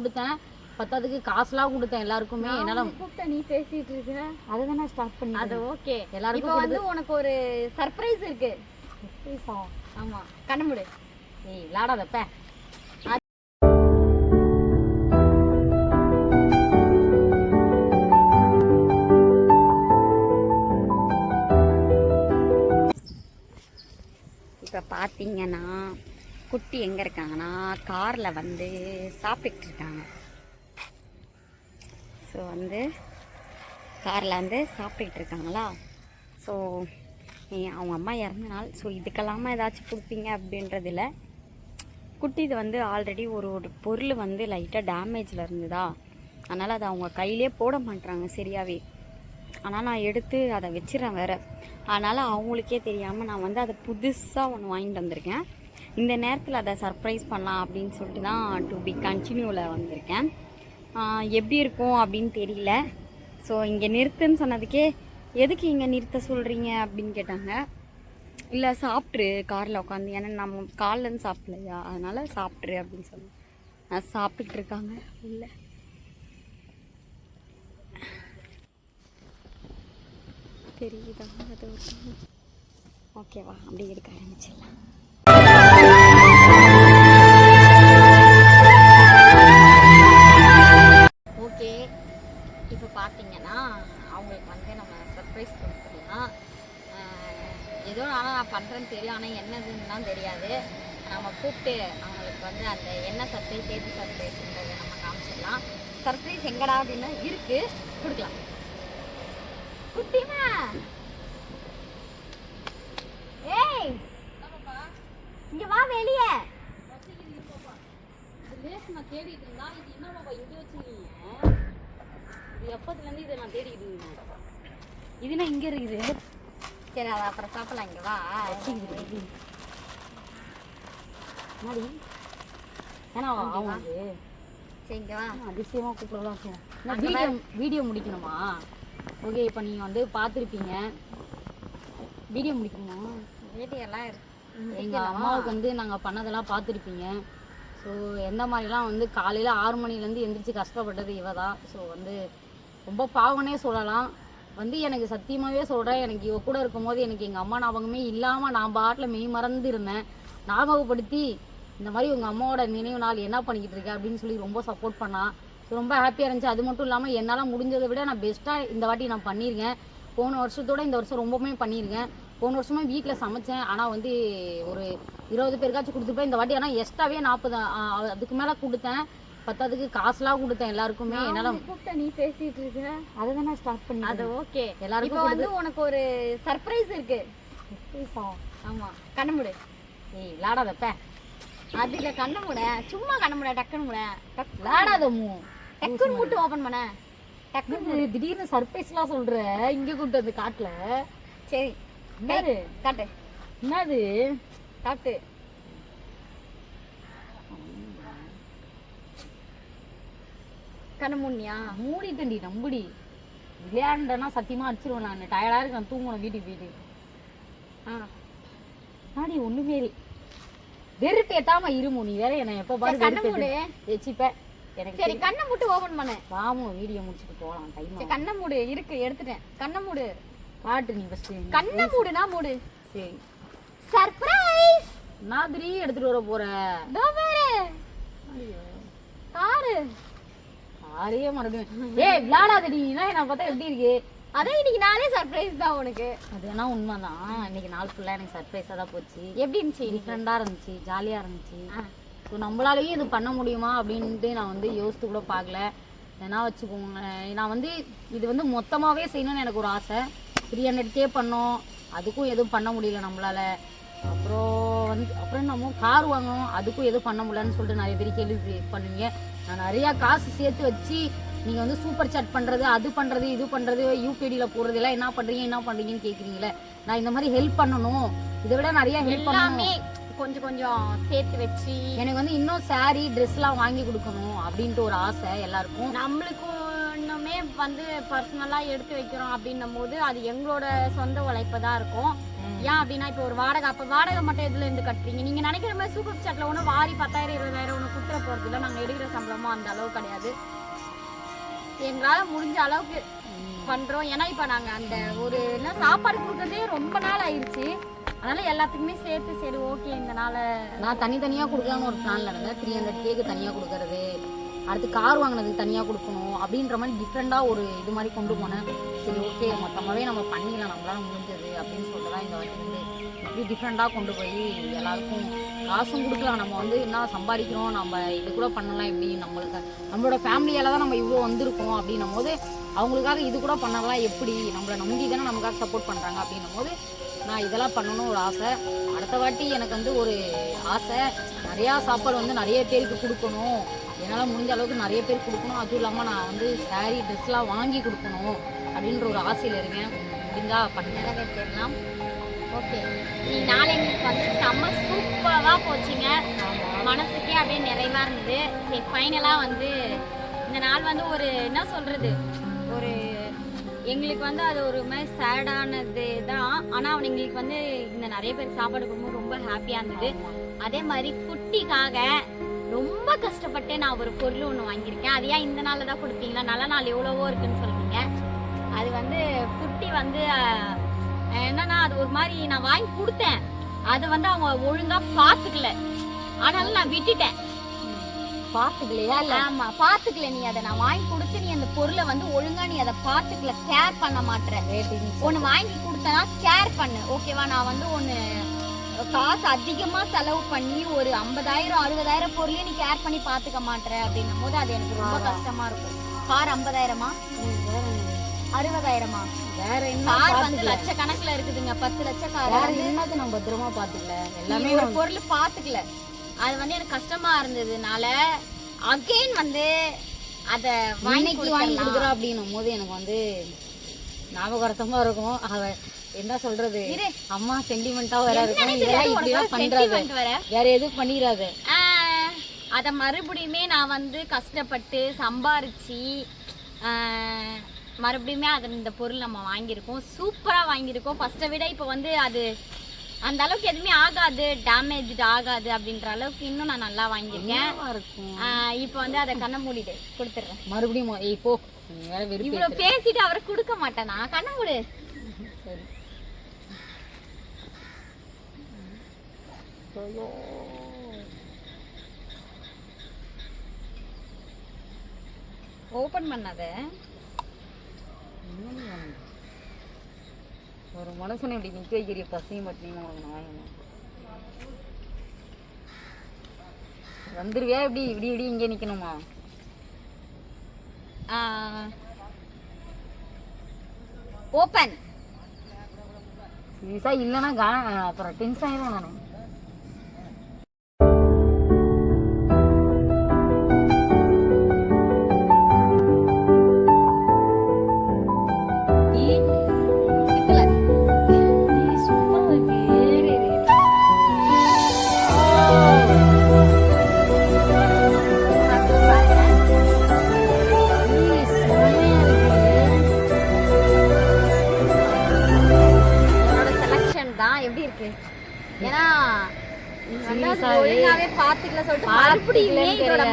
கொடுத்தேன். பத்தாதுக்கு காசுலாம் கொடுத்தேன் எல்லாருக்குமே. என்னால கூப்பிட்ட நீ பேசிட்டு இருக்க. அதை தானே ஸ்டார்ட் பண்ணி அது ஓகே எல்லாருக்கும் இப்போ வந்து உனக்கு ஒரு சர்ப்ரைஸ் இருக்கு. ஆமா. கண்ணமுடு ஏய் விளாடாதப்ப இப்போ பார்த்தீங்கன்னா குட்டி எங்கே இருக்காங்கன்னா காரில் வந்து சாப்பிட்டுட்டு இருக்காங்க ஸோ வந்து காரில் வந்து சாப்பிட்டுட்டு இருக்காங்களா ஸோ அவங்க அம்மா இறந்த நாள். ஸோ இதுக்கெல்லாமா ஏதாச்சும் கொடுப்பீங்க அப்படின்றதில்ல. குட்டி இது வந்து ஆல்ரெடி ஒரு ஒரு பொருள் வந்து லைட்டாக டேமேஜில் இருந்ததா? அதனால் அதை அவங்க கையிலே போட மாட்டுறாங்க சரியாகவே ஆனால் நான் எடுத்து அதை வச்சிடறேன் வேறு. அதனால் அவங்களுக்கே தெரியாமல் நான் வந்து அதை புதுசாக ஒன்று வாங்கிட்டு வந்திருக்கேன். இந்த நேரத்தில் அதை சர்ப்ரைஸ் பண்ணலாம் அப்படின்னு சொல்லிட்டு தான் டு பி கண்டினியூவில் வந்திருக்கேன். எப்படி இருக்கும் அப்படின்னு தெரியல. ஸோ இங்கே நிறுத்துன்னு சொன்னதுக்கே எதுக்கு இங்கே நிறுத்த சொல்கிறீங்க அப்படின்னு கேட்டாங்க. இல்லை சாப்பிட்ரு காரில் உட்காந்து ஏன்னா நம்ம காலிலேருந்து சாப்பிட்லையா அதனால் சாப்பிட்ரு அப்படின்னு சொல்லி நான் சாப்பிட்டுட்டு இருக்காங்க. இல்லை. தெரியுதா? அது ஓகேவா? அப்படி எடுக்க ஆரம்பிச்சிடலாம். பார்த்தீங்கன்னா அவங்களுக்கு வந்து நம்ம சர்ப்ரைஸ் கொடுத்துடலாம் ஏதோ ஆனால் நான் பண்ணுறேன்னு தெரியும். ஆனால் என்னதுன்னு தெரியாது. நம்ம கூப்பிட்டு அவங்களுக்கு வந்து அந்த என்ன சர்ப்ரைஸ் ஏது சர்ப்ரைஸ்ன்றதை நம்ம காமிச்சிடலாம். சர்ப்ரைஸ் எங்கடா அப்படின்னா இருக்கு. கொடுக்கலாம். குட்டிமா! ஏய்! இங்க வா வெளியே. தேசமா தேடிட்டு இருந்தா இது என்ன பாப்பா இங்க வச்சு எப்போதுலேருந்து இதை நான் தேடிட்டு இருந்தேன்? இதுனா இங்க இருக்குது. சரி அதை அப்புறம் சாப்பிடலாம். இங்க வா. மாடி ஏன்னா அவங்களுக்கு. சரி இங்க வா. அதிசயமாக கூப்பிடலாம். Video video முடிக்கணுமா? ஓகே இப்போ நீங்கள் வந்து பார்த்துருப்பீங்க. வீடியோ முடிக்கணுமா? வீடியோலாம் இருக்கு. எங்கள் அம்மாவுக்கு வந்து நாங்கள் பண்ணதெல்லாம் பார்த்துருப்பீங்க. ஸோ எந்த மாதிரிலாம் வந்து காலையில் ஆறு மணிலேருந்து எந்திரிச்சு கஷ்டப்பட்டது இவ தான் ஸோ வந்து ரொம்ப பாவனே சொல்லலாம். வந்து எனக்கு சத்தியமாகவே சொல்கிறேன் எனக்கு இவ கூட இருக்கும்போது எனக்கு எங்கள் அம்மா ஞாபகமே இல்லாமல் நான் பாட்டில் மெய் மறந்து இருந்தேன். ஞாபகப்படுத்தி இந்த மாதிரி உங்கள் அம்மாவோட நினைவு நாள் என்ன பண்ணிக்கிட்டு இருக்க அப்படின்னு சொல்லி ரொம்ப சப்போர்ட் பண்ணா. ரொம்ப ஹாப்பியாக இருந்துச்சு. அது மட்டும் இல்லாமல் என்னால் முடிஞ்சதை விட நான் பெஸ்ட்டாக இந்த வாட்டி நான் பண்ணியிருக்கேன். போன வருஷத்தோட இந்த வருஷம் ரொம்பவுமே பண்ணியிருக்கேன். போன வருஷமே வீட்டில் சமைச்சேன். ஆனால் வந்து ஒரு இருபது பேருக்காச்சும் கொடுத்துருப்பேன் இந்த வாட்டி ஆனால் எக்ஸ்ட்ராவே நாற்பது அதுக்கு மேலே கொடுத்தேன். பத்தாதுக்கு காசுலாம் கொடுத்தேன் எல்லாருக்குமே. என்னால் கூப்பிட்ட நீ பேசிட்டு இருக்க. அதை தானே ஸ்டார்ட் பண்ணி அது ஓகே. எல்லாருக்கும் வந்து உனக்கு ஒரு சர்ப்ரைஸ் இருக்கு. ஆமா. கண்ணமுடு ஏய் விளாடாதப்ப அதுல கண்ணமுட சும்மா கண்ணமுட டக்குன்னு முட. விளாடாத மூ. டக்குன்னு முட்டு ஓபன் பண்ண. டக்குன்னு திடீர்னு சர்ப்ரைஸ்லாம் சொல்ற? இங்க கூட்டு வந்து காட்டுல. சரி. என்னது? காட்டு. என்னது? காட்டு. கண்ணு முன்னியா மூடிட்டேன்டி நம்புடி. விளையாண்டனா சத்தியமா அடிச்சிருவேன் நான். டயர்டா இருக்கு நான் தூங்கணும் வீட்டுக்கு போயிட்டு ஆ. நாடி ஒண்ணுமே இல்லை. வெறுப்பு ஏத்தாம இருமு நீ வேற என்ன எப்ப பாரு வெறுப்பு மூடு. வச்சுப்ப எனக்கு சரி கண்ணை முட்டு ஓபன் பண்ணு. வாமு வீடியோ முடிச்சுட்டு போலாம். சரி டைம் கண்ணை மூடு. இருக்கு எடுத்துட்டேன். கண்ணை மூடு. காட்டு நீ ஃபர்ஸ்ட் கண்ணை மூடுனா மூடு. சரி. சர்ப்ரைஸ் மாதிரி எடுத்துட்டு வர போற தோ பாரு காரு ஆரே மறுபடியும் ஏய் விளையாடாதடி. என்ன பார்த்தா எப்படி இருக்கு? அதே இன்னைக்கு நாளே சர்ப்ரைஸ் தான் உனக்கு. அது வேணா உண்மைதான். இன்னைக்கு நாள் ஃபுல்லா எனக்கு சர்ப்ரைஸா தான் போச்சு. எப்படி இருந்துச்சு டிஃப்ரெண்டா இருந்துச்சு ஜாலியா இருந்துச்சு. ஸோ நம்மளாலேயும் இது பண்ண முடியுமா அப்படின்ட்டு நான் வந்து யோசித்து கூட பார்க்கல. ஏன்னா வச்சுக்கோங்க நான் வந்து இது வந்து மொத்தமாகவே செய்யணும்னு எனக்கு ஒரு ஆசை. த்ரீ ஹண்ட்ரட் கே பண்ணோம். அதுக்கும் எதுவும் பண்ண முடியல நம்மளால. அப்புறம் வந்து அப்புறம் நம்ம கார் வாங்கணும். அதுக்கும் எதுவும் பண்ண முடியலன்னு சொல்லிட்டு நிறைய பேர் கேள்வி பண்ணுவீங்க. நான் நிறையா காசு சேர்த்து வச்சு நீங்கள் வந்து சூப்பர் சாட் பண்ணுறது அது பண்ணுறது இது பண்ணுறது யூபிடியில் போடுறது எல்லாம் என்ன பண்ணுறீங்க என்ன பண்ணுறீங்கன்னு கேட்குறீங்களே நான் இந்த மாதிரி ஹெல்ப் பண்ணணும். இதை விட நிறைய ஹெல்ப் பண்ணணும். கொஞ்சம் கொஞ்சம் சேர்த்து வச்சு. எனக்கு வந்து இன்னும் saree ட்ரெஸ்லாம் வாங்கி கொடுக்கணும் அப்படின்ட்டு ஒரு ஆசை எல்லாருக்கும். நம்மளுக்கு இன்னுமே வந்து பர்சனலாக எடுத்து வைக்கிறோம் அப்படின்னும் போது அது எங்களோட சொந்த உழைப்பு தான் இருக்கும். ஏன் அப்படின்னா இப்போ ஒரு வாடகை அப்போ வாடகை மட்டும் எதுல இருந்து கட்டுறீங்க? நீங்க நினைக்கிற மாதிரி சூப்பர் சாட்ல ஒன்றும் வாரி பத்தாயிரம் இருபதாயிரம் ஒன்று குத்துற போறது இல்லை நாங்கள் எடுக்கிற சம்பளமும் அந்த அளவு கிடையாது. எங்களால் முடிஞ்ச அளவுக்கு பண்றோம். ஏன்னா இப்போ நாங்கள் அந்த ஒரு என்ன சாப்பாடு கொடுக்கறதே ரொம்ப நாள் ஆயிடுச்சு அதனால எல்லாத்துக்குமே சேர்த்து சரி ஓகே இந்த நாளை நான் தனித்தனியாக கொடுக்கலாம்னு ஒரு பிளான்ல இருந்தேன். த்ரீ ஹண்ட்ரட் கேக்கு தனியாக கொடுக்கறது. அடுத்து கார் வாங்கினதுக்கு தனியாக கொடுக்கணும் அப்படின்ற மாதிரி டிஃப்ரெண்ட்டாக ஒரு இது மாதிரி கொண்டு போனேன். சரி ஓகே மொத்தமாகவே நம்ம பண்ணிடலாம் நம்மளால முடிஞ்சது அப்படின்னு சொல்லிட்டு தான் இந்த வாட்டி வந்து இப்படி டிஃப்ரெண்டாக கொண்டு போய் எல்லாருக்கும் காசும் கொடுக்கலாம். நம்ம வந்து என்ன சம்பாதிக்கிறோம் நம்ம இது கூட பண்ணலாம் இப்படி நம்மளுக்கு நம்மளோட ஃபேமிலியால் தான் நம்ம இவ்வளோ வந்திருக்கோம் அப்படின்னும் போது அவங்களுக்காக இது கூட பண்ணலாம் எப்படி? நம்மளை நம்பி தானே நமக்காக சப்போர்ட் பண்ணுறாங்க அப்படின்னும் போது நான் இதெல்லாம் பண்ணணும் ஒரு ஆசை. அடுத்த வாட்டி எனக்கு வந்து ஒரு ஆசை நிறையா சாப்பாடு வந்து நிறைய பேருக்கு கொடுக்கணும். என்னால் முடிஞ்ச அளவுக்கு நிறைய பேர் கொடுக்கணும். அதுவும் இல்லாமல் நான் வந்து saree ட்ரெஸ்லாம் வாங்கி கொடுக்கணும் அப்படின்ற ஒரு ஆசையில் இருக்கேன். முடிஞ்சா பண்ணுறேன் நிறைவேற்றிடலாம் ஓகே நீ நாள் எங்களுக்கு வந்து செம்ம சூப்பராக போச்சுங்க. மனசுக்கே அப்படியே நிறைவா இருந்தது. சரி ஃபைனலாக வந்து இந்த நாள் வந்து ஒரு என்ன சொல்றது? ஒரு எங்களுக்கு வந்து அது ஒரு மாதிரி சேடானது தான். ஆனால் எங்களுக்கு வந்து இந்த நிறைய பேர் சாப்பாடு கொடுக்கும்போது ரொம்ப ஹாப்பியாக இருந்தது. அதே மாதிரி குட்டிக்காக ரொம்ப கஷ்டப்பட்டு நான் ஒரு பொருள் ஒன்று வாங்கியிருக்கேன். அது ஏன் இந்த நாளில் தான் கொடுப்பீங்களா? நல்ல நாள் எவ்வளவோ இருக்குன்னு சொல்றீங்க. அது வந்து குட்டி வந்து என்னன்னா அது ஒரு மாதிரி நான் வாங்கி கொடுத்தேன். அது வந்து அவங்க ஒழுங்கா பாத்துக்கல. ஆனாலும் நான் விட்டுட்டேன். பார்த்துக்கலையா இல்லை? ஆமா பாத்துக்கல நீ அதை. நான் வாங்கி கொடுத்து நீ அந்த பொருளை வந்து ஒழுங்கா நீ அதை பாத்துக்கல. கேர் பண்ண ரேட்டிங் ஒன்னு வாங்கி கொடுத்தனா கேர் பண்ணு. ஓகேவா நான் வந்து ஒன்னு காசு அதிகமா செலவு பண்ணி ஒரு ஐம்பதாயிரம் அறுபதாயிரம் பொருளையும் நீ கேர் பண்ணி பாத்துக்க மாட்ற அப்படின்னும் போது அது எனக்கு ரொம்ப கஷ்டமா இருக்கும். கார் ஐம்பதாயிரமா? அறுபதாயிரமா? வேற கார் வந்து பார்த்துக்கல லட்சக்கணக்குல இருக்குதுங்க. பத்து லட்சம் கார் என்னது நம்ம பத்திரமா பார்த்துக்கல? எல்லாமே ஒரு பொருள் பாத்துக்கல அது வந்து எனக்கு கஷ்டமா இருந்ததுனால அகைன் வந்து அத வாங்கி வாங்கி அப்படின்னும் போது எனக்கு வந்து ஞாபகார்த்தமா இருக்கும். அவ என்ன சொல்றது. அம்மா சென்டிமெண்டா வேற இருக்கும் இதெல்லாம் இப்படிலாம் பண்றாது. வேற. எதுவும் பண்ணிடாத அத மறுபடியுமே நான் வந்து கஷ்டப்பட்டு சம்பாரிச்சு மறுபடியுமே அது இந்த பொருள் நம்ம வாங்கியிருக்கோம். சூப்பரா வாங்கியிருக்கோம். ஃபர்ஸ்ட்டை விட இப்போ வந்து அது அந்த அளவுக்கு எதுவுமே ஆகாது. டேமேஜ் ஆகாது அப்படின்ற அளவுக்கு இன்னும் நான் நல்லா வாங்கியிருக்கேன். இப்போ வந்து அதை கண்ணை மூடிடு. கொடுத்துட்றேன். மறுபடியும் மொ- ஏய் போ. நீ வேற வெறுப்பு இவ்வளவு பேசிட்டு அவரை கொடுக்க மாட்டேனா கண்ணை மூடு. சரி. பண்ணாத. என்னடி பண்ணுது? ஒரு மனுஷனை இப்படி நிக்க வைக்கிற பசியும் பட்டினியும் உனக்கு வந்துருவியா? இப்படி இப்படி இப்படி இங்கே நிக்கணுமா? ஓபன் சீரியஸா இல்லைன்னா கா அப்புறம் டென்ஷன் ஆயிரும் நான்.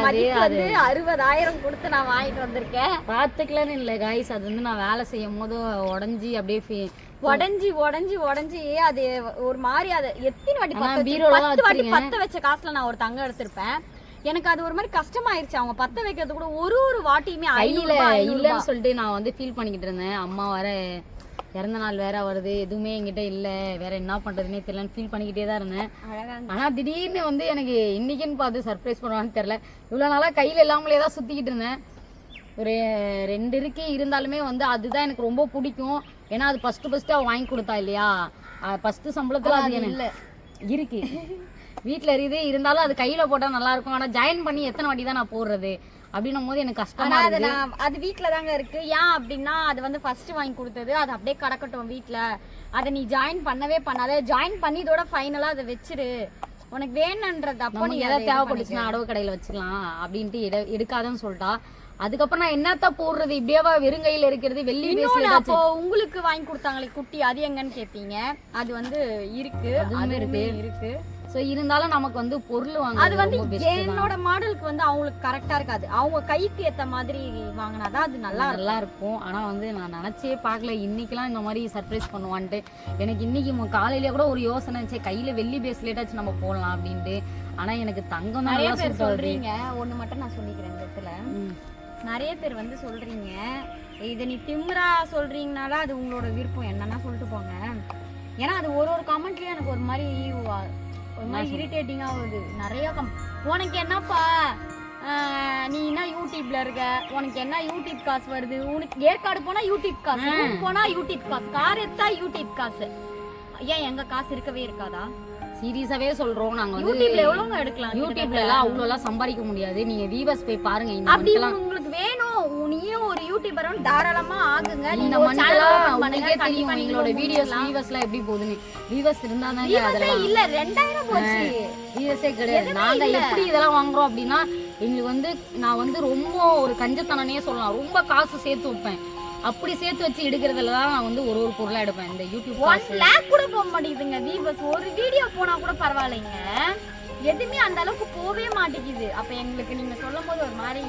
மதிப்பு வந்து அறுபதாயிரம் கொடுத்து நான் வாங்கிட்டு வந்திருக்கேன். பார்த்துக்கலன்னு இல்லை காய்ஸ் அது வந்து நான் வேலை செய்யும் போது உடஞ்சி அப்படியே உடஞ்சி உடஞ்சி உடஞ்சி அது ஒரு மாதிரி அது எத்தனை வாட்டி பத்த வாட்டி. பத்த வச்ச காசுல நான் ஒரு தங்கம் எடுத்திருப்பேன். எனக்கு அது ஒரு மாதிரி கஷ்டமாயிருச்சு. அவங்க பத்த வைக்கிறது கூட ஒரு ஒரு வாட்டியுமே ஐநூறு. இல்லைன்னு சொல்லிட்டு நான் வந்து ஃபீல் பண்ணிக்கிட்டு இருந்தேன். அம்மா வர இறந்த நாள் வேற வருது எதுவுமே என்கிட்ட இல்லை. வேற என்ன பண்றதுன்னே தெரியலன்னு ஃபீல் பண்ணிக்கிட்டே தான் இருந்தேன். ஆனா திடீர்னு வந்து எனக்கு இன்னைக்குன்னு பார்த்து சர்ப்ரைஸ் பண்ணுவான்னு தெரியல. இவ்வளவு நாளா கையில இல்லாமலே தான் சுத்திக்கிட்டு இருந்தேன். ஒரு ரெண்டு இருக்கு இருந்தாலுமே வந்து அதுதான் எனக்கு ரொம்ப பிடிக்கும். ஏன்னா அது ஃபர்ஸ்ட் ஃபர்ஸ்ட் அவ வாங்கி கொடுத்தா இல்லையா? ஃபர்ஸ்ட் சம்பளத்துல அது இல்ல. இருக்கு. வீட்ல இருக்குது இருந்தாலும் அது கையில போட்டா நல்லா இருக்கும். ஆனா ஜாயின் பண்ணி எத்தனை வாட்டி தான் நான் போடுறது? அப்படின்னும் போது எனக்கு கஷ்டமா அது இருக்கு நான் அது வீட்ல தாங்க இருக்கு. ஏன் அப்படின்னா அது வந்து ஃபர்ஸ்ட் வாங்கி கொடுத்தது. அது அப்படியே கிடக்கட்டும் வீட்ல. அதை நீ ஜாயின் பண்ணவே பண்ணாத. ஜாயின் பண்ணி இதோட ஃபைனலா அதை வச்சிரு. உனக்கு வேணுன்றது அப்போ நீ இது தேவைப்பட்டுச்சுன்னா அடவு கடையில வச்சுக்கலாம் அப்படின்ட்டு எடு எடுக்காதன்னு சொல்லிட்டா. அதுக்கப்புறம் நான் என்னத்த போடுறது? இப்படியேவா வெறுங்கையில இருக்கிறது வெள்ளி அப்போ உங்களுக்கு வாங்கி கொடுத்தாங்களே குட்டி அது எங்கன்னு கேட்பீங்க அது வந்து இருக்கு. அதுவுமே அதுவுமே இருக்கு. சோ இருந்தாலும் நமக்கு வந்து பொருள் அது வாங்குறது வந்து என்னோட மாடலுக்கு வந்து அவங்களுக்கு கரெக்டா இருக்காது. அவங்க கைக்கு ஏத்த மாதிரி வாங்கினாதான் அது நல்லா நல்லா இருக்கும் ஆனா வந்து நான் நினைச்சே பார்க்கல. இன்னைக்கெல்லாம் இந்த மாதிரி சர்ப்ரைஸ் பண்ணுவான்ட்டு. எனக்கு இன்னைக்கு காலையில கூட ஒரு யோசனை இருந்துச்சு. கையில வெள்ளி பேஸ்லெட்டாச்சும் நம்ம போடலாம் அப்படின்ட்டு. ஆனா எனக்கு தங்கம் நிறைய பேர் சொல்றீங்க. ஒண்ணு மட்டும் நான் சொல்லிக்கிறேன் இந்த இடத்துல. நிறைய பேர் வந்து சொல்றீங்க. இதை நீ திமிரா சொல்றீங்கனால அது உங்களோட விருப்பம். என்னன்னா சொல்லிட்டு போங்க. ஏன்னா அது ஒரு ஒரு கமெண்ட்லயும் எனக்கு ஒரு மாதிரி ஒரு மாதிரி இரிட்டேட்டிங்கா ஆகுது நிறைய கம் உனக்கு என்னப்பா? நீ என்ன யூடியூப்ல இருக்க? உனக்கு என்ன யூடியூப் காசு வருது? உனக்கு ஏற்காடு போனா யூடியூப் காசு போனா யூடியூப் காசு கார் எடுத்தா யூடியூப் காசு. ஏன் எங்க காசு இருக்கவே இருக்காதா? சீரியஸாவே சொல்றோம். நாங்க வந்து யூடியூப்ல எவ்வளவுங்க எடுக்கலாம்? யூடியூப்ல எல்லாம் அவ்வளவு எல்லாம் சம்பாதிக்க முடியாது. நீங்க வீவர்ஸ் போய் பாருங்க இந்த அப்படி உங்களுக்கு வேணும். நீயும் ஒரு யூடியூபர் தாராளமா ஆகுங்க. இந்த பண்ணுங்க உங்களுக்கே தெரியும் எங்களோட வீடியோஸ். வீவர்ஸ்லாம் எப்படி போகுதுன்னு. வீவர்ஸ் இருந்தா ஏ அதெல்லாம் இல்ல ரெண்டாயிரம் போச்சு. வீவர்ஸே கிடையாது. நாங்க எப்படி இதெல்லாம் வாங்குறோம் அப்படின்னா எங்களுக்கு வந்து நான் வந்து ரொம்ப ஒரு கஞ்சத்தனனே சொல்லலாம். ரொம்ப காசு சேர்த்து வைப்பேன் அப்படி சேர்த்து வச்சு எடுக்கிறதுல தான் நான் வந்து ஒரு ஒரு பொருளா எடுப்பேன். இந்த யூடியூப் ஒன் லேக் கூட போக மாட்டேங்குதுங்க வியூவர்ஸ் ஒரு வீடியோ போனா கூட பரவாயில்லைங்க. எதுவுமே அந்த அளவுக்கு போவே மாட்டேங்குது. அப்ப எங்களுக்கு நீங்க சொல்லும் போது ஒரு மாதிரி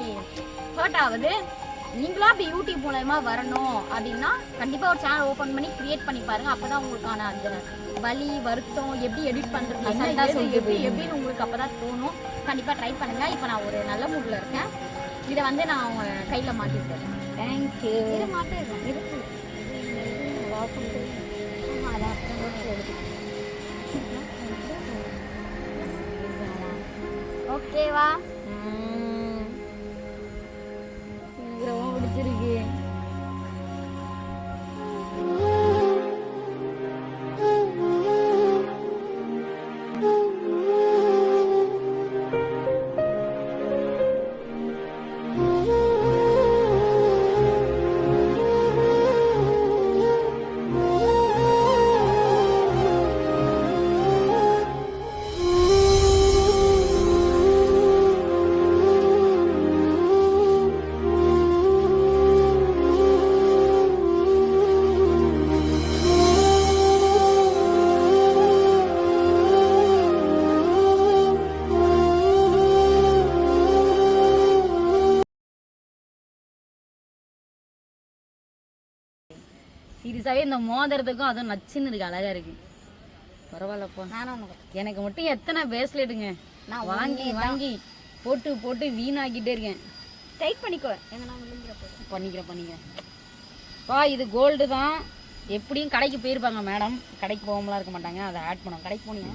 ஹர்ட் ஆகுது. நீங்களும் அப்படி யூடியூப் மூலயமா வரணும் அப்படின்னா கண்டிப்பா ஒரு சேனல் ஓபன் பண்ணி கிரியேட் பண்ணி பாருங்க. அப்பதான் உங்களுக்கான அந்த வலி வருத்தம் எப்படி எடிட் சொல்லிட்டு எப்படி. எப்படின்னு உங்களுக்கு அப்பதான் தோணும். கண்டிப்பா ட்ரை பண்ணுங்க. இப்போ நான் ஒரு நல்ல மூட்ல இருக்கேன். இதை வந்து நான் அவங்க கையில மாட்டிருக்கேன் தேங்க்யூ இது மாட்டிருக்கேன் இருக்கு ஆமா, அதை அப்புறம் கூட எடுத்துக்கிறேன். ஓகேவா எனக்கு ரொம்ப பிடிச்சிருக்கு சீரியஸாவே இந்த மோதிரத்துக்கும் அதுவும் நச்சுன்னு இருக்கு அழகா இருக்கு. பரவாயில்லப்பா எனக்கு மட்டும் எத்தனை பேஸ்லெட்டுங்க நான் வாங்கி வாங்கி போட்டு போட்டு வீணாக்கிட்டே இருக்கேன். டைட் பண்ணிக்கோ. பண்ணிக்கிறேன் பண்ணிக்கிறேன். பா இது கோல்டு தான். எப்படியும் கடைக்கு போயிருப்பாங்க மேடம் கடைக்கு போகாமலாம் இருக்க மாட்டாங்க. அதை ஆட் பண்ணுவோம். கடைக்கு போனீங்க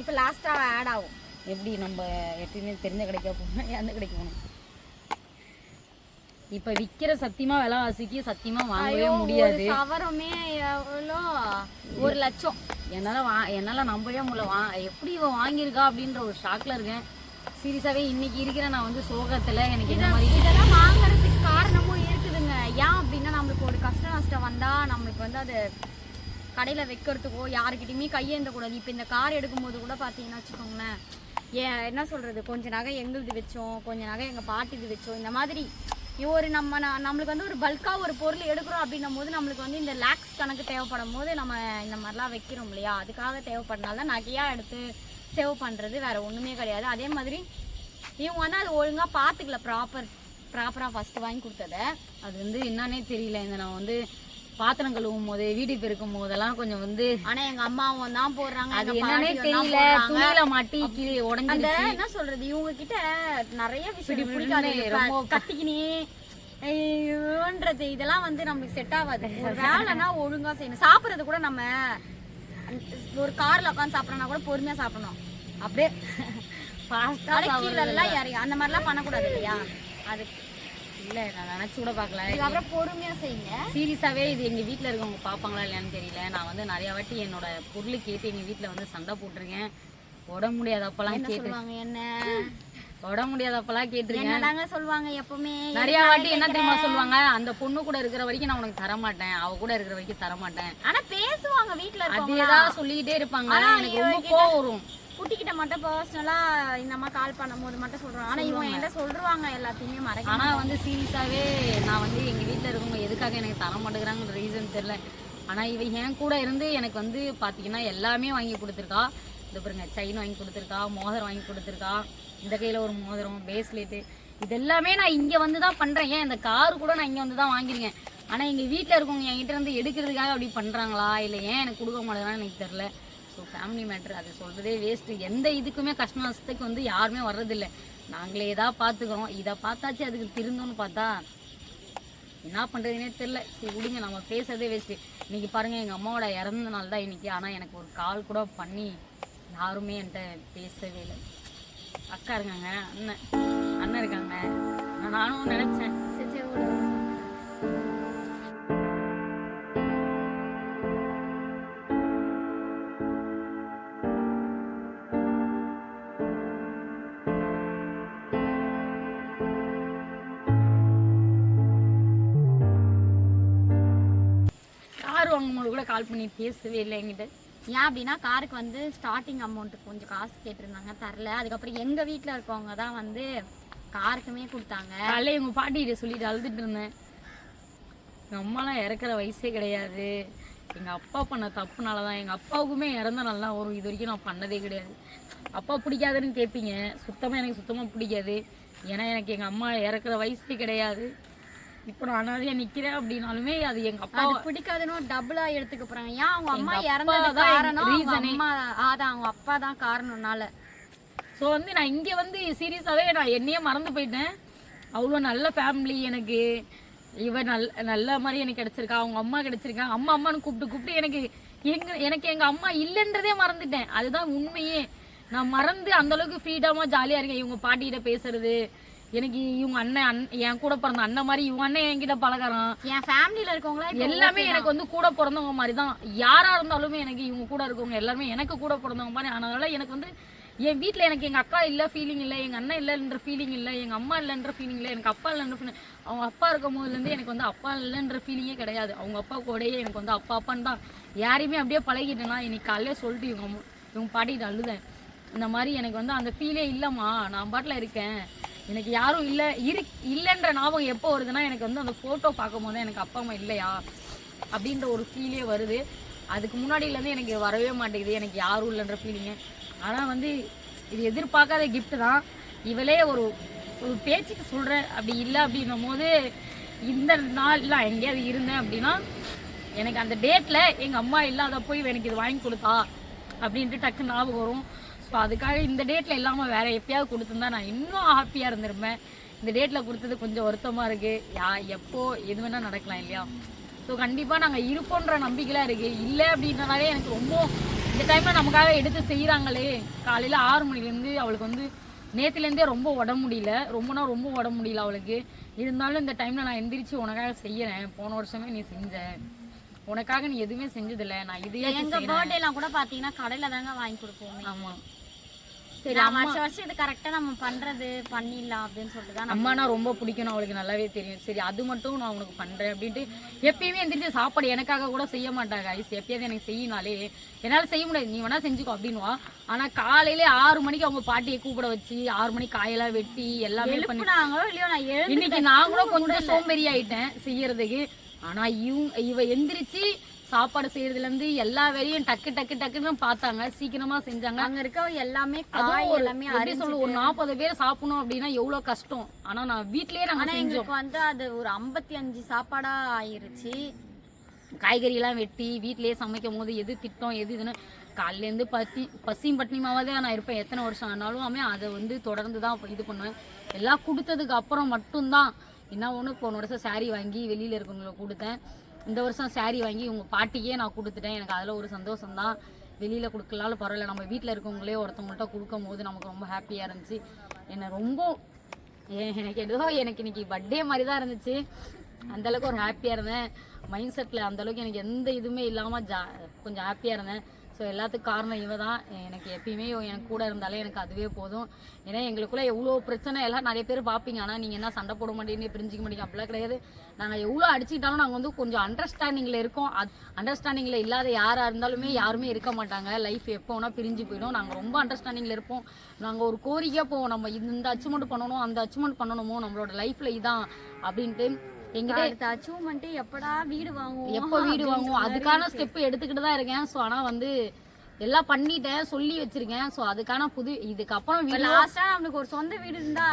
இப்போ லாஸ்டா ஆட் ஆகும். எப்படி நம்ம எப்பயுமே தெரிஞ்ச கடைக்கா போகணும்? எந்த கடைக்கு போகணும்? இப்போ விற்கிற சத்தியமா விலைவாசிக்கு சத்தியமா வாங்கவே முடியாது. சவரமே எவ்வளோ? ஒரு லட்சம். என்னால வா என்னால நம்பவே முடியல. வா எப்படி இவன் வாங்கியிருக்கா அப்படின்ற ஒரு ஷாக்ல இருக்கேன். சீரியஸாவே இன்னைக்கு இருக்கிற நான் வந்து சோகத்துல எனக்கு இந்த மாதிரி இதெல்லாம் வாங்குறதுக்கு காரணமும் இருக்குதுங்க. ஏன் அப்படின்னா நம்மளுக்கு ஒரு கஷ்ட நஷ்டம் வந்தா நம்மளுக்கு வந்து அது கடையில வைக்கிறதுக்கோ யாருக்கிட்டையுமே கையேந்த கூடாது இப்போ இந்த கார் எடுக்கும்போது கூட பார்த்தீங்கன்னா வச்சுக்கோங்களேன். ஏன் என்ன சொல்றது? கொஞ்ச நகை எங்களுது வச்சோம் கொஞ்ச நகை எங்க பாட்டிது வச்சோம். இந்த மாதிரி ஒரு நம்ம நம்மளுக்கு வந்து ஒரு பல்காக ஒரு பொருள் எடுக்கிறோம் அப்படின்னும் போது நம்மளுக்கு வந்து இந்த லேக்ஸ் கணக்கு தேவைப்படும் போது நம்ம இந்த மாதிரிலாம் வைக்கிறோம் இல்லையா? அதுக்காக தேவைப்படுறதுனால தான் நகையாக எடுத்து சேவ் பண்ணுறது வேறு ஒன்றுமே கிடையாது. அதே மாதிரி இவங்க வந்து அது ஒழுங்காக பார்த்துக்கல ப்ராப்பர் ப்ராப்பராக ஃபஸ்ட்டு வாங்கி கொடுத்தத. அது வந்து என்னன்னே தெரியல. இந்த நான் வந்து பாத்திரம் கழுவும் போது வீடு பெருக்கும் போதெல்லாம் கொஞ்சம் வந்து ஆனால் எங்கள் அம்மாவும் தான் போடுறாங்க அது எங்க என்னன்னே தெரியல. துணியில மாட்டி கீழே உடஞ்சிருச்சு. என்ன சொல்றது இவங்க கிட்ட நிறைய விஷயம் பிடி பிடிக்காது ரொம்ப கத்திக்கினே ஐயோன்றது இதெல்லாம் வந்து நம்மளுக்கு செட் ஆகாது. ஒரு வேலைனா ஒழுங்கா செய்யணும். சாப்பிடுறது கூட நம்ம ஒரு கார்ல உட்காந்து சாப்பிடறோம்னா கூட பொறுமையா சாப்பிடணும். அப்படியே ஃபாஸ்டா இறங்கி அந்த மாதிரிலாம் பண்ணக்கூடாது இல்லையா? அது இல்ல நான் நினைச்சு கூட பார்க்கல. இதுக்கப்புறம் பொறுமையா செய்யுங்க. சீரியஸாவே இது எங்க வீட்ல இருக்கவங்க பாப்பாங்களா இல்லையான்னு தெரியல. நான் வந்து நிறைய வாட்டி என்னோட பொருள் கேட்டு எங்க வீட்ல வந்து சண்டை போட்டிருக்கேன். உடம்பு முடியாது அப்பெல்லாம் என்ன கேட்டு. என்ன? தொட முடியாதப்பெல்லாம் கேட்டிருக்கேன். என்னதாங்க சொல்லுவாங்க எப்பவுமே? நிறைய வாட்டி என்ன தெரியுமா சொல்லுவாங்க? அந்த பொண்ணு கூட இருக்கிற வரைக்கும் நான் உனக்கு தர மாட்டேன் அவ கூட இருக்கிற வரைக்கும் தர மாட்டேன் ஆனா பேசுவாங்க இருக்கவங்க அதேதான் சொல்லிக்கிட்டே இருப்பாங்க. எனக்கு ரொம்ப கோவம் வரும். குட்டிக்கிட்ட மட்டும் பர்சனலா இந்த மாதிரி கால் பண்ணும்போது மட்டும் சொல்றாங்க ஆனா இவங்க என்கிட்ட சொல்றாங்க எல்லாத்தையுமே மறைக்க ஆனா வந்து சீரியஸாவே நான் வந்து எங்க வீட்ல இருக்கவங்க எதுக்காக எனக்கு தர மாட்டேங்கிறாங்கன்ற ரீசன் தெரியல. ஆனா இவ என் கூட இருந்து எனக்கு வந்து பாத்தீங்கன்னா எல்லாமே வாங்கி கொடுத்துருக்கா. இந்த பாருங்க செயின் வாங்கி கொடுத்துருக்கா மோதிரம் வாங்கி கொடுத்துருக்கா இந்த கையில ஒரு மோதிரம் பிரேஸ்லெட்டு இது எல்லாமே நான் இங்க வந்து தான் பண்றேன். ஏன் இந்த கார் கூட நான் இங்க வந்து தான் வாங்கியிருக்கேன். ஆனா எங்க வீட்ல இருக்கவங்க என்கிட்ட இருந்து எடுக்கிறதுக்காக அப்படி பண்றாங்களா? இல்ல ஏன் எனக்கு கொடுக்க மாட்டேங்கிறான்னு எனக்கு தெரியல. ஸோ ஃபேமிலி மேட்ரு அதை சொல்கிறதே வேஸ்ட்டு எந்த இதுக்குமே கஷ்ட நஷ்டத்துக்கு வந்து யாருமே வர்றதில்லை. நாங்களே தான் பார்த்துக்குறோம் இதை பார்த்தாச்சு அதுக்கு திருந்தோன்னு பார்த்தா என்ன பண்ணுறதுனே தெரில சரி விடுங்க நம்ம பேசுறதே வேஸ்ட்டு இன்னைக்கு பாருங்கள் எங்கள் அம்மாவோட இறந்த நாள் தான் இன்னைக்கு. ஆனால் எனக்கு ஒரு கால் கூட பண்ணி யாருமே என்கிட்ட பேசவே இல்லை. அக்கா இருக்காங்க அண்ணன் அண்ணன் இருக்காங்க. நானும் நினச்சேன். சரி சரி கால் பண்ணி பேசவே இல்லை என்கிட்ட. ஏன் அப்படின்னா காருக்கு வந்து ஸ்டார்டிங் அமௌண்ட்டு கொஞ்சம் காசு கேட்டிருந்தாங்க தரல. அதுக்கப்புறம் எங்கள் வீட்டில் இருக்கவங்க தான் வந்து காருக்குமே கொடுத்தாங்க. காலையில் எங்கள் பாட்டிகிட்ட சொல்லிட்டு அழுதுட்டு இருந்தேன். எங்கள் அம்மாலாம் இறக்குற வயசே கிடையாது. எங்கள் அப்பா பண்ண தப்புனால தான் எங்கள் அப்பாவுக்குமே இறந்த நல்லா வரும். இது வரைக்கும் நான் பண்ணதே கிடையாது. அப்பா பிடிக்காதுன்னு கேட்பீங்க. சுத்தமாக எனக்கு சுத்தமாக பிடிக்காது. ஏன்னா எனக்கு எங்கள் அம்மா இறக்குற வயசே கிடையாது. இப்போ நான் அனாதையாக நிற்கிறேன் அப்படின்னாலுமே அது எங்கள் அப்பா அது பிடிக்காதுன்னு டபுளா எடுத்துக்க போறாங்க ஏன் அவங்க அம்மா எங்க இறந்தது காரணம். அம்மா அதான் அவங்க அப்பா தான் காரணம்னால. ஸோ வந்து நான் இங்கே வந்து சீரியஸாகவே நான் என்னையே மறந்து போயிட்டேன். அவ்வளோ நல்ல ஃபேமிலி எனக்கு. இவ நல்ல நல்ல மாதிரி எனக்கு கிடைச்சிருக்கா. அவங்க அம்மா கிடைச்சிருக்கா. அம்மா அம்மான்னு கூப்பிட்டு கூப்பிட்டு எனக்கு எங்க எனக்கு எங்கள் அம்மா இல்லைன்றதே மறந்துட்டேன். அதுதான் உண்மையே. நான் மறந்து அந்த அளவுக்கு ஃப்ரீடமாக ஜாலியாக இருக்கேன். இவங்க பாட்டிகிட்ட பேசுறது. எனக்கு இவங்க அண்ணன் அண்ணன் என் கூட பிறந்த அண்ணன் மாதிரி இவங்க அண்ணன் என்கிட்ட பழகுறான் என் ஃபேமிலில இருக்கவங்களா எல்லாமே எனக்கு வந்து கூட பிறந்தவங்க மாதிரி தான் யாரா இருந்தாலுமே எனக்கு இவங்க கூட இருக்கவங்க எல்லாருமே எனக்கு கூட பிறந்தவங்க மாதிரி. அதனால எனக்கு வந்து என் வீட்ல எனக்கு எங்க அக்கா இல்ல ஃபீலிங் இல்ல எங்க அண்ணன் இல்லைன்ற ஃபீலிங் இல்ல எங்க அம்மா இல்லைன்ற ஃபீலிங் இல்ல எனக்கு அப்பா இல்லைன்ற feeling- அவங்க அப்பா இருக்கும் போதுல இருந்து எனக்கு வந்து அப்பா இல்லைன்ற ஃபீலிங்கே கிடையாது. அவங்க அப்பா கூடயே எனக்கு வந்து அப்பா அப்பான்னு தான். யாரையுமே அப்படியே பழகிட்டேன்னா இன்னைக்கு காலையிலே சொல்லிட்டு இவங்க இவங்க பாட்டிகிட்ட அழுதேன். இந்த மாதிரி எனக்கு வந்து அந்த ஃபீலே இல்லைம்மா நான் பாட்டில் இருக்கேன். எனக்கு யாரும் இல்லை இரு இல்லைன்ற ஞாபகம் எப்போ வருதுன்னா எனக்கு வந்து அந்த ஃபோட்டோ பார்க்கும்போது எனக்கு அப்பா அம்மா இல்லையா? அப்படின்ற ஒரு ஃபீலே வருது. அதுக்கு முன்னாடியிலேருந்து எனக்கு வரவே மாட்டேங்குது. எனக்கு யாரும் இல்லைன்ற ஃபீலிங்கு ஆனால் வந்து இது எதிர்பார்க்காத கிஃப்ட் தான். இவளே ஒரு ஒரு பேச்சுக்கு சொல்கிறேன் அப்படி இல்லை அப்படின்னும் போது இந்த நாளில் நான் எங்கேயாவது இருந்தேன் அப்படின்னா எனக்கு அந்த டேட்டில் எங்கள் அம்மா இல்லாத போய் எனக்கு இது வாங்கி கொடுத்தா அப்படின்ட்டு டக்கு ஞாபகம் வரும். ஸோ அதுக்காக இந்த டேட்டில் இல்லாமல் வேற எப்பயாவது கொடுத்துருந்தா நான் இன்னும் ஹாப்பியாக இருந்திருப்பேன். இந்த டேட்டில் கொடுத்தது கொஞ்சம் வருத்தமாக இருக்குது யா எப்போ எது வேணால் நடக்கலாம் இல்லையா? ஸோ கண்டிப்பாக நாங்கள் இருப்போன்ற நம்பிக்கைலாம் இருக்குது இல்லை அப்படின்றனாலே எனக்கு ரொம்ப இந்த டைமில் நமக்காக எடுத்து செய்கிறாங்களே காலையில் ஆறு மணிலேருந்து அவளுக்கு வந்து நேற்றுலேருந்தே ரொம்ப உடம்பு முடியல. ரொம்பனா ரொம்ப உடம்பு முடியல அவளுக்கு. இருந்தாலும் இந்த டைமில் நான் எந்திரிச்சு உனக்காக செய்யறேன். போன வருஷமே நீ செஞ்ச. உனக்காக நீ எதுவுமே செஞ்சதில்ல. நான் இதையே எங்க பர்த்டே எல்லாம் கூட பாத்தீங்கன்னா கடையில தாங்க வாங்கி கொடுப்போம். ஆமாம் சரி வருஷம் வருஷம் இது கரெக்டா நம்ம பண்றது பண்ணிடலாம் அப்படின்னு சொல்லிட்டு தான் அம்மானா ரொம்ப பிடிக்கும் அவளுக்கு நல்லாவே தெரியும். சரி அது மட்டும் நான் உனக்கு பண்றேன் அப்படின்ட்டு எப்பயுமே எந்திரிச்சு சாப்பாடு எனக்காக கூட செய்ய மாட்டாங்க. ஐஸ் எப்பயாவது எனக்கு செய்யினாலே என்னால செய்ய முடியாது. நீ வேணா செஞ்சுக்கோ அப்படின்னுவா ஆனா காலையில ஆறு மணிக்கு அவங்க பாட்டியை கூப்பிட வச்சு ஆறு மணிக்கு காயெல்லாம் வெட்டி எல்லாமே பண்ணி இல்லையோ நான் இன்னைக்கு நான் கூட கொஞ்சம் சோம்பேறி ஆயிட்டேன் செய்யறதுக்கு. ஆனா இவங்க இவ எந்திரிச்சு சாப்பாடு செய்யறதுல இருந்து எல்லா வேலையும் டக்கு டக்கு டக்குன்னு பார்த்தாங்க. சீக்கிரமா செஞ்சாங்க. அங்க இருக்க எல்லாமே காய் எல்லாமே அரிஞ்சு சொல்ல ஒரு நாற்பது பேர் சாப்பிடணும் அப்படின்னா எவ்வளவு கஷ்டம். ஆனா நான் வீட்லயே நாங்க ஆனா செஞ்சோம். எங்களுக்கு வந்து அது ஒரு ஐம்பத்தி அஞ்சு சாப்பாடா ஆயிருச்சு. காய்கறி எல்லாம் வெட்டி வீட்லயே சமைக்கும் போது எது திட்டம் எது இதுன்னு காலையில இருந்து பத்தி பசியும் பட்டினிமாவே நான் இருப்பேன். எத்தனை வருஷம் ஆனாலுமே அதை வந்து தொடர்ந்து தான் இது பண்ணுவேன். எல்லாம் கொடுத்ததுக்கு அப்புறம் மட்டும்தான். என்ன ஒன்று போன வருஷம் saree வாங்கி வெளியில இருக்கவங்களுக்கு கொடுத்தேன். இந்த வருஷம் saree வாங்கி உங்கள் பாட்டிக்கே நான் கொடுத்துட்டேன். எனக்கு அதில் ஒரு சந்தோஷம் தான் வெளியில் கொடுக்கலாலும் பரவாயில்ல. நம்ம வீட்டில் இருக்கவங்களே ஒருத்தவங்கள்ட்ட கொடுக்கும் போது நமக்கு ரொம்ப ஹாப்பியாக இருந்துச்சு. என்னை ரொம்ப எனக்கு ஏதோ எனக்கு இன்னைக்கு பர்த்டே மாதிரி தான் இருந்துச்சு. அந்த அளவுக்கு ஒரு ஹாப்பியாக இருந்தேன். மைண்ட் செட்டில் அந்த அளவுக்கு எனக்கு எந்த இதுவுமே இல்லாமல் ஜா கொஞ்சம் ஹாப்பியாக இருந்தேன். ஸோ எல்லாத்துக்கும் காரணம் இவ தான் எனக்கு எப்பயுமே எனக்கு கூட இருந்தாலே எனக்கு அதுவே போதும். ஏன்னா எங்களுக்குள்ள எவ்வளோ பிரச்சனை எல்லாம் நிறைய பேர் பார்ப்பீங்க. ஆனால் நீங்கள் என்ன சண்டை போட மாட்டேங்க பிரிஞ்சிக்க மாட்டீங்க அப்படிலாம் கிடையாது. நாங்கள் எவ்வளோ அடிச்சுக்கிட்டாலும் நாங்கள் வந்து கொஞ்சம் அண்டர்ஸ்டாண்டிங்கில் இருக்கோம். அது அண்டர்ஸ்டாண்டிங்கில் இல்லாத யாராக இருந்தாலுமே யாருமே இருக்க மாட்டாங்க. லைஃப் எப்போ வேணால் பிரிஞ்சு போயிடும். நாங்கள் ரொம்ப அண்டர்ஸ்டாண்டிங்கில் இருப்போம். நாங்கள் ஒரு கோரிக்கையாக போவோம். நம்ம இந்த அச்சீவ்மெண்ட் பண்ணணும் அந்த அச்சீவ்மெண்ட் பண்ணணுமோ நம்மளோட லைஃப்பில் இதான் அப்படின்ட்டு எங்கிட்ட அச்சீவ்மெண்ட் எப்படா வீடு வாங்குவோம்? எப்போ வீடு வாங்குவோம்? அதுக்கான ஸ்டெப் எடுத்துக்கிட்டு தான் இருக்கேன். ஸோ ஆனால் வந்து எல்லாம் பண்ணிட்டேன் சொல்லி வச்சிருக்கேன். ஸோ அதுக்கான புது இதுக்கப்புறம் வீடு லாஸ்டா நம்மளுக்கு ஒரு சொந்த வீடு இருந்தா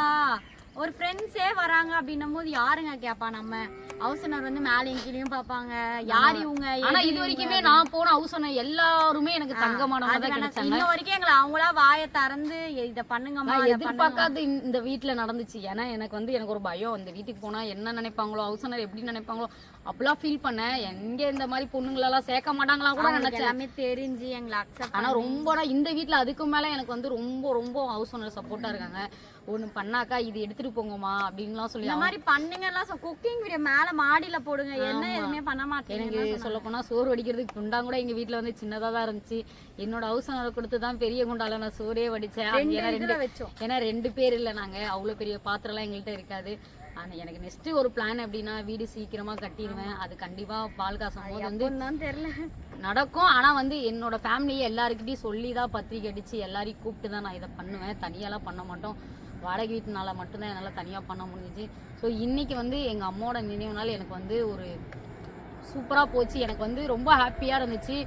ஒரு ஃப்ரெண்ட்ஸே வராங்க அப்படின்னும் போது யாருங்க கேப்பா நம்ம? ஹவுஸ் ஓனர் வந்து மேலேயும் கீழயும் பாப்பாங்க யார் இவங்க? ஆனா இது வரைக்குமே நான் போன ஹவுஸ் ஓனர் எல்லாருமே எனக்கு கிடைச்சாங்க. இன்ன வரைக்கும் எங்களை அவங்களா வாயை திறந்து இத பண்ணுங்கம்மா. எதிர்பார்க்காத இந்த- வீட்ல நடந்துச்சு. ஏன்னா எனக்கு வந்து எனக்கு ஒரு பயம். இந்த வீட்டுக்கு போனா என்ன நினைப்பாங்களோ ஹவுஸ் ஓனர் எப்படி நினைப்பாங்களோ அப்படிலாம் ஃபீல் பண்ணேன் எங்க இந்த மாதிரி பொண்ணுங்களெல்லாம் சேர்க்க மாட்டாங்களா கூட நினைச்சேன். எல்லாமே தெரிஞ்சு எங்களை அக்செப்ட் ஆனா ரொம்ப இந்த வீட்ல அதுக்கு மேல எனக்கு வந்து ரொம்ப ரொம்ப ஹவுஸ் ஓனர் சப்போர்ட்டா இருக்காங்க. ஒண்ணு பண்ணாக்கா இது எடுத்துட்டு போங்கம்மா அப்படின்லாம் சொல்லி இந்த மாதிரி பண்ணுங்க எல்லாம் குக்கிங் வீடியோ மேல மாடியில போடுங்க. என்ன. எதுவுமே பண்ண மாட்டேங்க எனக்கு சொல்ல சோறு வடிக்கிறதுக்கு குண்டான் கூட எங்க வீட்ல வந்து சின்னதா தான் இருந்துச்சு. என்னோட ஹவுஸ் ஓனரை கொடுத்து தான் பெரிய குண்டால நான் சோறே வடிச்சேன். ரெண்டு ஏன்னா ரெண்டு வச்சோம். ஏன்னா ரெண்டு பேர் இல்லை நாங்க. அவ்வளோ பெரிய பாத்திரம்லாம் எங்கள்கிட்ட இருக்காது. ஆனா எனக்கு நெக்ஸ்ட் ஒரு பிளான் எப்படின்னா வீடு சீக்கிரமா கட்டிடுவேன். அது கண்டிப்பா பால் காசும் போது வந்து தெரியல. நடக்கும். ஆனா வந்து என்னோட ஃபேமிலியை எல்லாருக்கிட்டையும் சொல்லி தான் பத்திரிக்கை அடிச்சு எல்லாரையும் கூப்பிட்டு தான் நான் இதை பண்ணுவேன். தனியாலாம் பண்ண மாட்டோம். வாடகை வீட்டுனால மட்டும்தான் என்னால் தனியாக பண்ண முடிஞ்சுச்சு. ஸோ இன்னைக்கு வந்து எங்கள் அம்மாவோட நினைவு நாள் எனக்கு வந்து ஒரு சூப்பராக போச்சு. எனக்கு வந்து ரொம்ப ஹாப்பியாக இருந்துச்சு.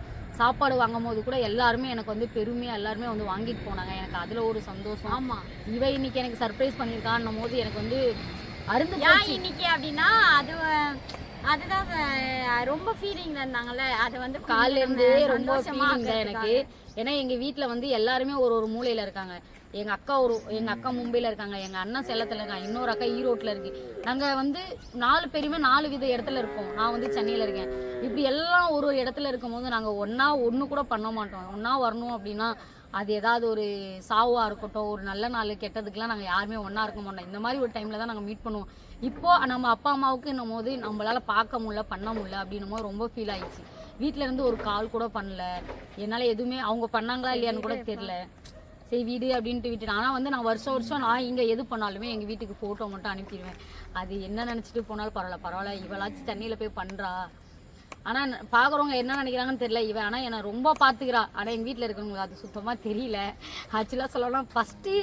சாப்பாடு வாங்கும் போது கூட எல்லாருமே எனக்கு வந்து பெருமையாக எல்லாருமே வந்து வாங்கிட்டு போனாங்க. எனக்கு அதில் ஒரு சந்தோஷம். ஆமா. இவ இன்னைக்கு எனக்கு சர்ப்ரைஸ் பண்ணியிருக்கான்னும் போது எனக்கு வந்து அருந்து இன்னைக்கு அப்படின்னா அது அதுதான் ரொம்ப ஃபீலிங்ல இருந்தாங்கல்ல. அது வந்து காலையில இருந்தே ரொம்ப ஃபீலிங் எனக்கு. ஏன்னா எங்க வீட்டில் வந்து எல்லாருமே ஒரு ஒரு மூலையில இருக்காங்க. எங்க அக்கா ஒரு எங்க அக்கா மும்பைல இருக்காங்க எங்க அண்ணன் சேலத்தில் இருக்காங்க இன்னொரு அக்கா ஈரோட்ல இருக்கு. நாங்க வந்து நாலு பேருமே நாலு வித இடத்துல இருக்கோம். நான் வந்து சென்னையில இருக்கேன். இப்படி எல்லாம் ஒரு ஒரு இடத்துல இருக்கும்போது நாங்க ஒன்றா ஒண்ணு கூட பண்ண மாட்டோம். ஒன்றா வரணும் அப்படின்னா அது ஏதாவது ஒரு சாவா இருக்கட்டும் ஒரு நல்ல நாள் கெட்டதுக்கெல்லாம் நாங்கள் யாருமே ஒன்றா இருக்க மாட்டோம். இந்த மாதிரி ஒரு டைமில் தான் நாங்கள் மீட் பண்ணுவோம். இப்போ நம்ம அப்பா அம்மாவுக்கு என்னும் போது நம்மளால பார்க்க முடியல பண்ண முடியல அப்படின்னும் போது ரொம்ப ஃபீல் ஆயிடுச்சு. வீட்ல இருந்து ஒரு கால் கூட பண்ணல. என்னால் எதுவுமே அவங்க பண்ணாங்களா இல்லையான்னு கூட தெரியல. சரி வீடு அப்படின்ட்டு விட்டுட்டேன் ஆனால் வந்து நான் வருஷம் வருஷம் நான் இங்கே எது பண்ணாலுமே எங்கள் வீட்டுக்கு ஃபோட்டோ மட்டும் அனுப்பிடுவேன். அது என்ன நினச்சிட்டு போனாலும் பரவாயில்ல பரவாயில்ல இவளாச்சும் சென்னையில் போய் பண்ணுறா ஆனால் பார்க்குறவங்க என்ன நினைக்கிறாங்கன்னு தெரியல இவன் ஆனால் என்னை ரொம்ப பார்த்துக்கிறா ஆனால் எங்கள் வீட்டில் இருக்கவங்களுக்கு அது சுத்தமாக தெரியல. ஆக்சுவலாக சொல்லலாம் ஃபஸ்ட்டு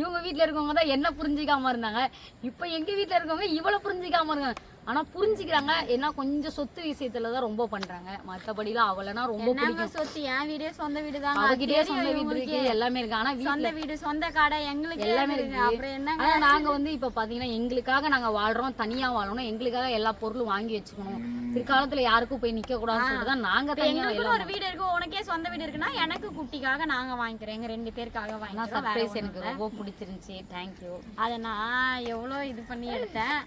இவங்க வீட்டில் இருக்கவங்க தான் என்ன புரிஞ்சிக்காம இருந்தாங்க. இப்போ எங்கள் வீட்டில் இருக்கவங்க இவளை புரிஞ்சிக்காம இருக்காங்க. ஆனால் புரிஞ்சுக்கிறாங்க. என்ன கொஞ்சம் சொத்து விஷயத்துல தான் ரொம்ப பண்ணுறாங்க மற்றபடிலாம் அவளைனா ரொம்ப பிடிக்கும். சொத்து? என் வீடே சொந்த வீடு தாங்க அவகிட்டே சொந்த வீடு இருக்கு. எல்லாமே இருக்கு. வீட்டில் சொந்த வீடு சொந்த கடை எங்களுக்கு எல்லாமே இருக்கு. அப்புறம் என்னங்க? ஆனா நாங்க வந்து இப்ப பாத்தீங்கன்னா எங்களுக்காக நாங்க வாழ்றோம். தனியா வாழணும். எங்களுக்காக எல்லா பொருளும் வாங்கி வச்சுக்கணும். பிற்காலத்துல யாருக்கும் போய் நிக்க கூடாதுன்னு சொல்லிட்டு தான் நாங்க எல்லாம் ஒரு வீடு இருக்கு. உனக்கே சொந்த வீடு இருக்குன்னா எனக்கு குட்டிக்காக நாங்க வாங்கிக்கிறோம். எங்க ரெண்டு பேருக்காக ஆனா வாங்கிக்கிறோம். சர்ப்ரைஸ் எனக்கு. ரொம்ப பிடிச்சிருந்துச்சு. தேங்க்யூ அதை நான் எவ்வளோ இது பண்ணி எடுத்தேன்.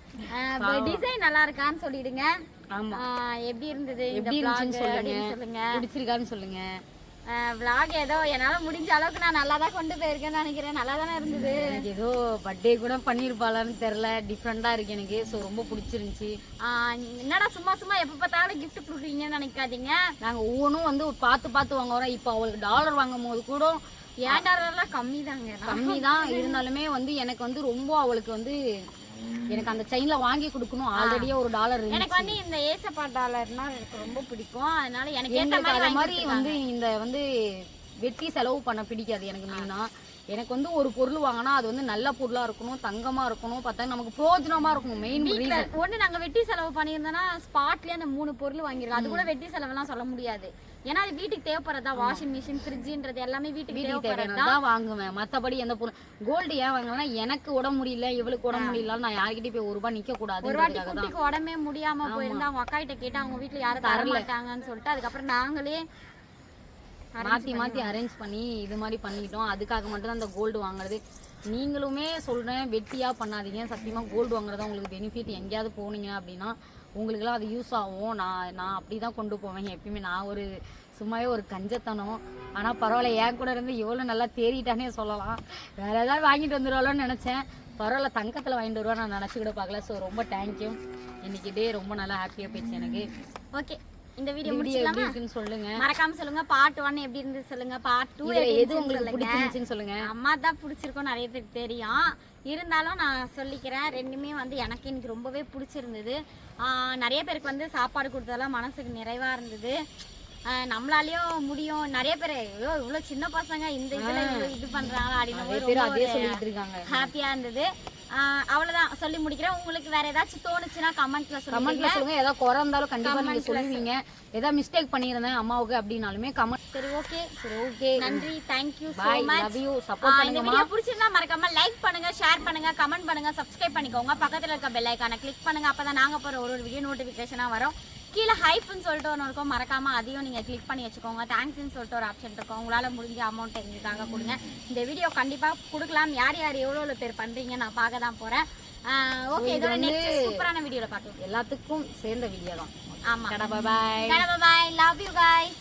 டிசைன் நல்லா இருக்கான்னு சொல்லிடுங்க. ஆமா. எப்படி இருந்தது எப்படி இருந்துச்சுன்னு சொல்லுங்க. பிடிச்சிருக்கான்னு சொல்லுங்க. விளாக் ஏதோ என்னால முடிஞ்ச அளவுக்கு நான் நல்லா தான் கொண்டு போயிருக்கேன்னு நினைக்கிறேன். நல்லா தானே இருந்தது ஏதோ பர்த்டே கூட பண்ணிருப்பாளான்னு தெரியல. டிஃப்ரெண்டா இருக்கு எனக்கு. ஸோ ரொம்ப பிடிச்சிருந்துச்சு. என்னடா சும்மா சும்மா எப்ப பார்த்தாலும் gift கொடுக்குறீங்கன்னு நினைக்காதீங்க. நாங்க ஒவ்வொன்றும் வந்து பார்த்து பார்த்து வாங்க வரோம் இப்போ அவளுக்கு டாலர் வாங்கும் போது கூட ஏன் டாலர்லாம் கம்மி தாங்க கம்மி தான் இருந்தாலுமே வந்து எனக்கு வந்து ரொம்ப அவளுக்கு வந்து எனக்கு அந்த செயின்ல வாங்கி கொடுக்கணும். ஆல்ரெடியே ஒரு டாலர் எனக்கு வந்து இந்த ஏசப்பா டாலர்னா எனக்கு ரொம்ப பிடிக்கும். அதனால எனக்கு ஏத்த மாதிரி வந்து இந்த வந்து வெட்டி செலவு பண்ண பிடிக்காது எனக்கு மெயினா எனக்கு வந்து ஒரு பொருள் வாங்கினா அது வந்து நல்ல பொருளா இருக்கணும் தங்கமா இருக்கணும் பார்த்தா நமக்கு பிரயோஜனமா இருக்கணும் மெயின் ரீசன் ஒண்ணு நாங்க வெட்டி செலவு பண்ணியிருந்தோம்னா ஸ்பாட்லயே அந்த மூணு பொருள் வாங்கிருக்கோம் அது கூட வெட்டி செலவுலாம் சொல்ல முடியாது. ஏன்னா அது வீட்டுக்கு தேவைப்படுறதா? வாஷிங் மிஷின் ஃப்ரிட்ஜ்ன்றது எல்லாமே வீட்டுக்கு தேவைப்படுறதா? வாங்குவேன். மத்தபடி எந்த பொருள் கோல்டு ஏன் வாங்கினா எனக்கு உடம்பு முடியல இவளுக்கு உடம்பு முடியல நான் யார்கிட்டயும் போய் ஒரு ரூபாய் நிக்க ஒரு வாட்டி குட்டிக்கு உடம்பே முடியாம போயிருந்தா அவங்க அக்கா கிட்ட கேட்டு அவங்க வீட்ல யாரும் தர மாட்டாங்கன்னு சொல்லிட்டு அதுக்கப்புறம் நாங்களே மாத்தி மாத்தி அரேஞ்ச் பண்ணி இது மாதிரி பண்ணிக்கிட்டோம் அதுக்காக மட்டும் தான் அந்த கோல்டு வாங்குறது. நீங்களுமே சொல்றேன் வெட்டியா பண்ணாதீங்க. சத்தியமா கோல்டு வாங்குறதா உங்களுக்கு பெனிஃபிட் எங்கேயாவது போனீங்க அப்படின்னா உங்களுக்குலாம் அது யூஸ் ஆகும். நான் நான் அப்படி தான் கொண்டு போவேன். எப்பயுமே நான் ஒரு சும்மாவே ஒரு கஞ்சத்தனம். ஆனால் பரவாயில்ல என் கூட இருந்து இவ்வளோ நல்லா தேறிட்டானே சொல்லலாம். வேற ஏதாவது வாங்கிட்டு வந்துடுவாளோன்னு நினச்சேன். பரவாயில்ல தங்கத்தில் வாங்கிட்டு வருவா நான் நினச்சி கூட பார்க்கல. ஸோ ரொம்ப தேங்க்யூ இன்னைக்கு டே ரொம்ப நல்லா ஹாப்பியாக போயிடுச்சு எனக்கு. ஓகே இந்த வீடியோ முடிச்சிடலாமா? இருக்குன்னு சொல்லுங்க. மறக்காம சொல்லுங்க. பார்ட் ஒன் எப்படி இருந்து சொல்லுங்க. பார்ட் டூ இதுல எப்படி எது உங்களுக்கு சொல்லுங்க. பிடிச்சிருந்துச்சுன்னு சொல்லுங்க. அம்மா தான் பிடிச்சிருக்கோம். நிறைய பேருக்கு தெரியும். இருந்தாலும் நான் சொல்லிக்கிறேன் ரெண்டுமே வந்து எனக்கு இன்னைக்கு ரொம்பவே பிடிச்சிருந்தது. நிறைய பேருக்கு வந்து சாப்பாடு கொடுத்ததெல்லாம் மனசுக்கு நிறைவாக இருந்தது. நம்மளாலயும் முடியும். நிறைய பேர் ஐயோ இவ்வளோ சின்ன பசங்க இந்த இதில் இது பண்ணுறாங்களா நிறைய அப்படின்னு ஹாப்பியாக இருந்தது. அவ்வளவுதான். சொல்லி முடிக்கிறேன். உங்களுக்கு வேற ஏதாச்சும் தோணுச்சுன்னா கமெண்ட்ல சொல்லுங்க. கமெண்ட்ல சொல்லுங்க. ஏதாவது குறை இருந்தாலும் கண்டிப்பா நீங்க சொல்லுவீங்க. ஏதாவது மிஸ்டேக் பண்ணியிருந்தேன் அம்மாவுக்கு அப்படின்னாலுமே கமெண்ட் சரி ஓகே. சரி ஓகே. நன்றி. Thank you so bye much love you support இந்த பண்ணுங்கம்மா. வீடியோ பிடிச்சிருந்தா மறக்காம லைக் பண்ணுங்க ஷேர் பண்ணுங்க கமெண்ட் பண்ணுங்க சப்ஸ்கிரைப் பண்ணிக்கோங்க. பக்கத்துல இருக்க பெல் ஐக்கானை கிளிக் பண்ணுங்க. அப்பதான் நாங்க போற ஒரு ஒரு வீடியோ நோட்டிபிகேஷனா வரும். கீழே ஹைப்னு சொல்லிட்டு ஒன்று இருக்கும். மறக்காம அதையும் நீங்க கிளிக் பண்ணி வச்சுக்கோங்க. தேங்க்ஸ்னு சொல்லிட்டு ஒரு ஆப்ஷன் இருக்கும். உங்களால முடிஞ்ச அமௌண்ட் எங்களுக்காக கொடுங்க. இந்த வீடியோ கண்டிப்பா கொடுக்கலாம். யார் யார் எவ்வளோ எவ்வளோ பேர் பண்றீங்க? நான் பார்க்க தான் போறேன். ஓகே இதோட நெக்ஸ்ட் சூப்பரான வீடியோல பார்க்கலாம். எல்லாத்துக்கும் சேர்ந்த வீடியோ தான். ஆமா. Bye bye love you guys.